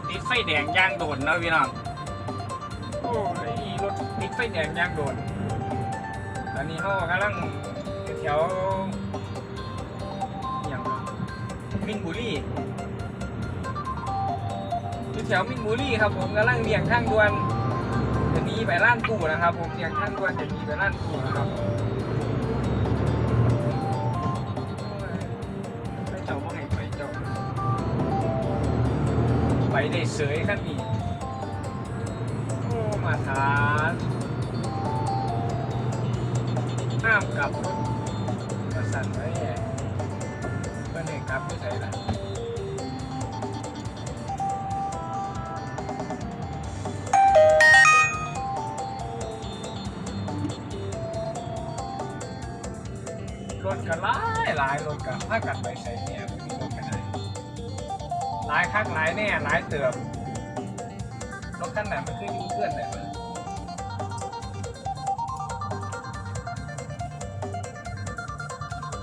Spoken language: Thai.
ถติดไฟแดงย่างโดนเนาะพี่น้องโอ้ยรถติดไฟแดงย่างโดนตอนนี้เขากำลังแถวอหย่างมินบุรีอยู่แถวมินบุรีครับผมกำลังเลี่ยงทางด่วนจะหนีไปร้านตู้นะครับ ผมเลี่ยงทางด่วนจะหนีไปร้านตู้นะครับ ไปได้เสยขั้นนี้ โอ้มาทานห้ามกลับรถมาสั่นไว้แย่เพื่อนเองกลับไม่ใช่ละรถกันหลายหลายรถกันถ้ากัดไปใส่เนี่ย หลายครั้งหลายแน่หลายเติมรถขั้นไหนมันคือยูเพื่อนเนี่ย